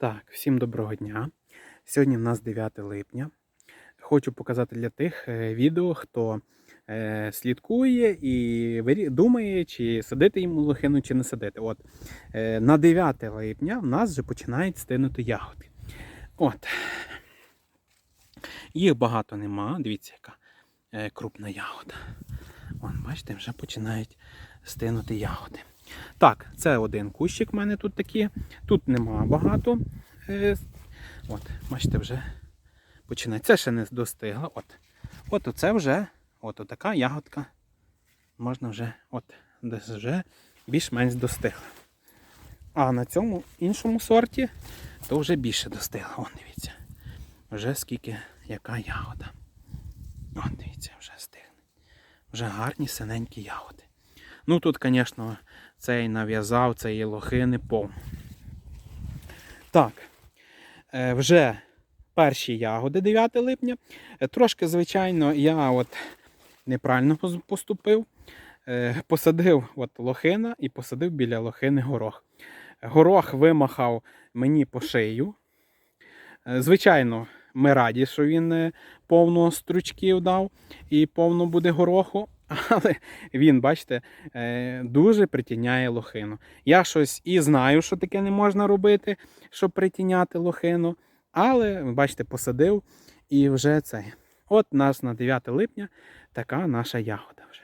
Так, всім доброго дня. Сьогодні в нас 9 липня. Хочу показати для тих е, відео, хто е, слідкує і думає, чи садити йому лохину, чи не садити. От, е, на 9 липня в нас вже починають стинути ягоди. От. Їх багато нема. Дивіться, яка крупна ягода. Бачите, вже починають стинути ягоди. Так, це один кущик в мене тут такі. Тут нема багато. Е, От, бачите, вже починає. Це ще не достигло. От. От оце вже от така ягодка. Можна вже, от, десь вже більш-менш достигла. А на цьому іншому сорті то вже більше достигла. Вон, дивіться. Вже скільки яка ягода. От, дивіться, вже стигне. Вже гарні синенькі ягоди. Ну тут, звісно, цей нав'язав, цей лохини повно. Так, е, вже перші ягоди 9 липня. Е, Трошки, звичайно, я от неправильно поступив. Е, Посадив от лохина і посадив біля лохини горох. Горох вимахав мені по шию. Звичайно, ми раді, що він е, повно стручків дав і повно буде гороху. Але він, бачите, е, дуже притіняє лохину. Я щось і знаю, що таке не можна робити, щоб притіняти лохину. Але, бачите, посадив і вже це. От нас на 9 липня така наша ягода вже.